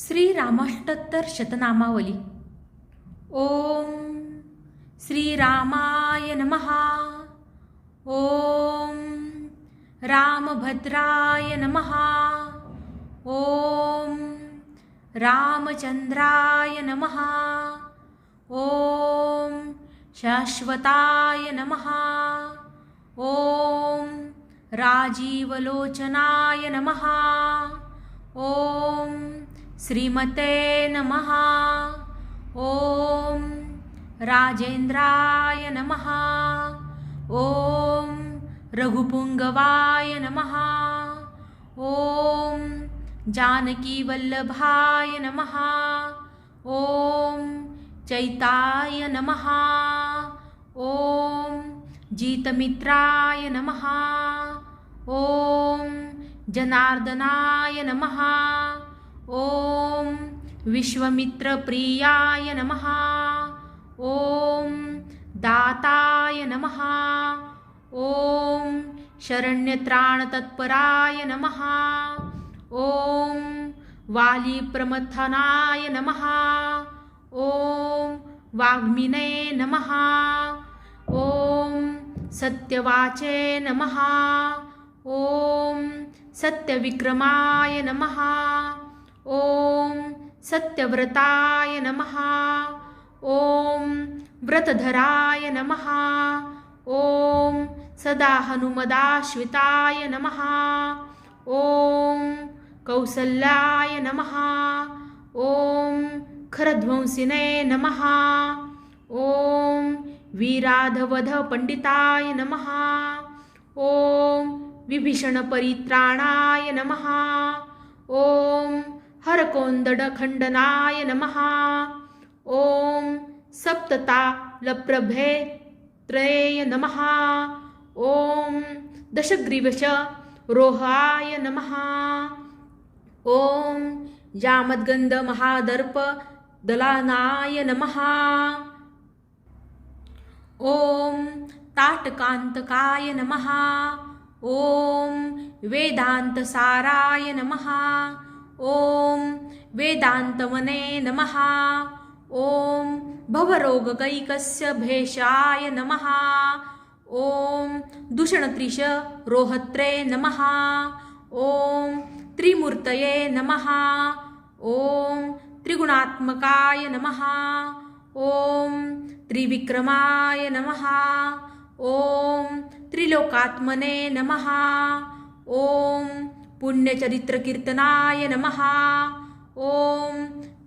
श्रीरामष्टोत्तरशतनामावली। ॐ श्रीरामाय नमः। ॐ रामभद्राय नमः। ॐ रामचन्द्राय नमः। ॐ शाश्वताय नमः। ॐ राजीवलोचनाय नमः। ॐ श्रीमते नमः। ॐ राजेन्द्राय नमः। ॐ रघुपुङ्गवाय नमः। ॐ जानकीवल्लभाय नमः। ॐ चैताय नमः। ॐ जीतमित्राय नमः। ॐ जनार्दनाय नमः ॐ विश्वमित्रप्रियाय नमः। ॐ दाताय नमः। ॐ शरण्यत्राणतत्पराय नमः। ॐ वालीप्रमथनाय नमः। ॐ वाग्मिने नमः। ॐ सत्यवाचे नमः। ॐ सत्यविक्रमाय नमः ॐ सत्यव्रताय नमः। ॐ व्रतधराय नमः। ॐ सदा हनुमदाश्विताय नमः। ॐ कौसल्याय नमः। ॐ खरध्वंसिने नमः। ॐ वीराधवधपण्डिताय नमः। ॐ विभीषणपरित्राणाय नमः। ॐ हरकोन्दडखण्डनाय नमः। ॐ सप्ततालप्रभे त्रयेय नमः। ॐ दशग्रीवश रोहाय नमः। ॐ जामद्गन्धमहादर्प दलानाय नमः। ॐ ताटकान्तकाय नमः। ॐ वेदान्तसाराय नमः ॐ वेदान्तमने नमः। ॐ भवरोगकैकस्य भेषाय नमः। ॐ दूषणत्रिश रोहत्रे नमः। ॐ त्रिमूर्तये नमः। ॐ त्रिगुणात्मकाय नमः। ॐ त्रिविक्रमाय नमः। ॐ त्रिलोकात्मने नमः। पुण्यचरित्रकीर्तनाय नमः। ॐ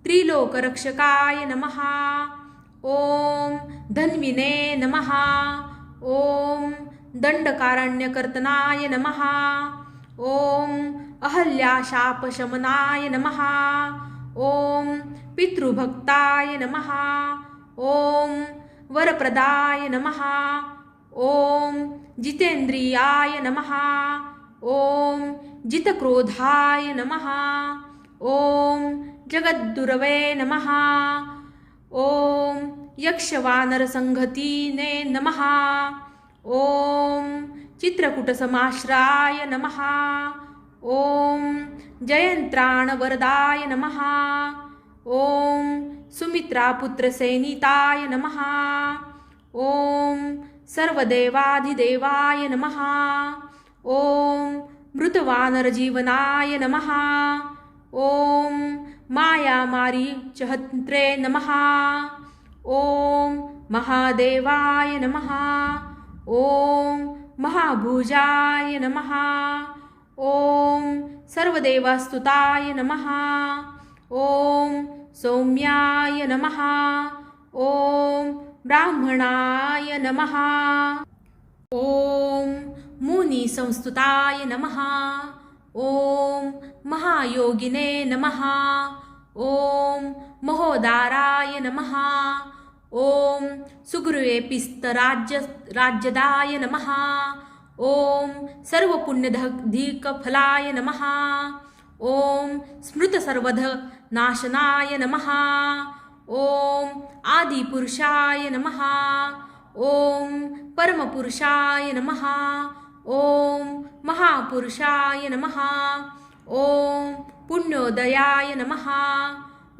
त्रिलोकरक्षकाय नमः। ॐ धन्विने नमः। ॐ दण्डकारण्यकर्तनाय नमः। ॐ अहल्याशापशमनाय नमः। ॐ पितृभक्ताय नमः। ॐ वरप्रदाय नमः। ॐ जितेन्द्रियाय नमः। ॐ जितक्रोधाय नमः। ॐ जगद्दुरवे नमः। ॐ यक्षवानरसङ्घतीने नमः। ॐ चित्रकूटसमाश्राय नमः। ॐ जयन्त्राणवरदाय नमः। ॐ सुमित्रापुत्रसेनिताय नमः। ॐ सर्वदेवाधिदेवाय नमः। ॐ मृतवानरजीवनाय नमः। ॐ मायामारीचहन्त्रे नमः। ॐ महादेवाय नमः। ॐ महाभुजाय नमः। ॐ सर्वदेवस्तुताय नमः। ॐ सौम्याय नमः। ॐ ब्राह्मणाय नमः। ॐ मुनिसंस्तुताय नमः। ॐ महायोगिने नमः। ॐ महोदाराय नमः। ॐ सुगृहेपिस्तराज्य राज्यदाय नमः। ॐ सर्वपुण्यधिकफलाय नमः। ॐ स्मृतसर्वध नाशनाय नमः। ॐ आदिपुरुषाय नमः। ॐ परमपुरुषाय नमः। ॐ महापुरुषाय नमः। ॐ पुण्योदयाय नमः।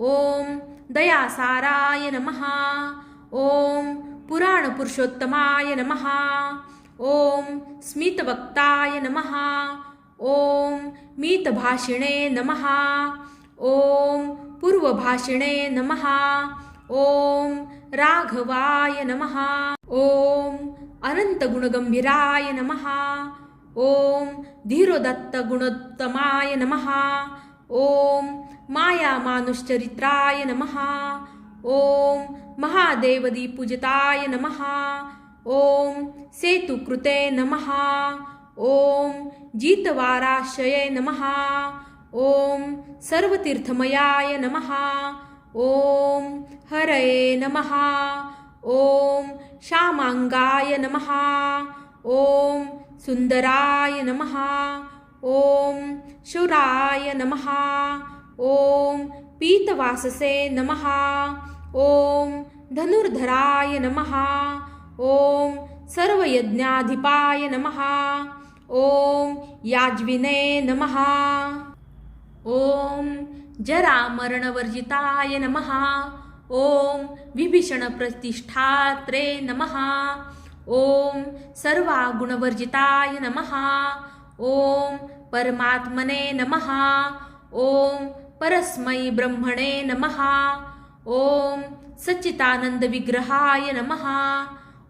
ॐ दयासाराय नमः। ॐ पुराणपुरुषोत्तमाय नमः। ॐ स्मितवक्ताय नमः। ॐ मीतभाषिणे नमः। ॐ पूर्वभाषिणे नमः। ॐ राघवाय नमः। ॐ अनन्तगुणगम्भीराय नमः। ॐ धीरोदत्तगुणोत्तमाय नमः। ॐ मायामानुश्चरित्राय नमः। ॐ महादेवदीपूजिताय नमः। ॐ सेतुकृते नमः। ॐ जितवाराशये नमः। ॐ सर्वतीर्थमयाय नमः। ॐ हरये नमः। ॐ श्यामाङ्गाय नमः। ॐ सुन्दराय नमः। ॐ शुराय नमः। ॐ पीतवाससे नमः। ॐ धनुर्धराय नमः। ॐ सर्वयज्ञाधिपाय नमः। ॐ याज्विने नमः। ॐ जरामरणवर्जिताय नमः ॐ विभीषणप्रतिष्ठात्रे नमः। ॐ सर्वागुणवर्जिताय नमः। ॐ परमात्मने नमः। ॐ परस्मै ब्रह्मणे नमः। ॐ सच्चिदानन्दविग्रहाय नमः।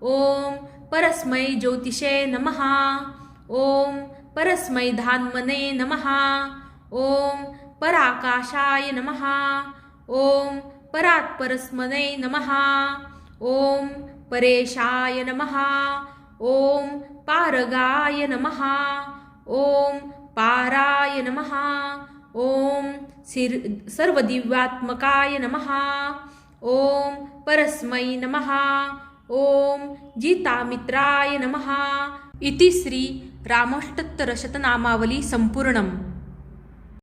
ॐ परस्मै ज्योतिषे नमः। ॐ परस्मै धान्मने नमः। ॐ पराकाशाय नमः। परात परस्मने नमः। ॐ परेशाय नमः। ॐ पारगाय नमः। ॐ पाराय नमः। ॐ सिर् सर्वदिव्यात्मकाय नमः। ॐ परस्मै नमः। ॐ जितामित्राय नमः। इति श्री रामोष्टत्तरशतनामावली सम्पूर्णम्।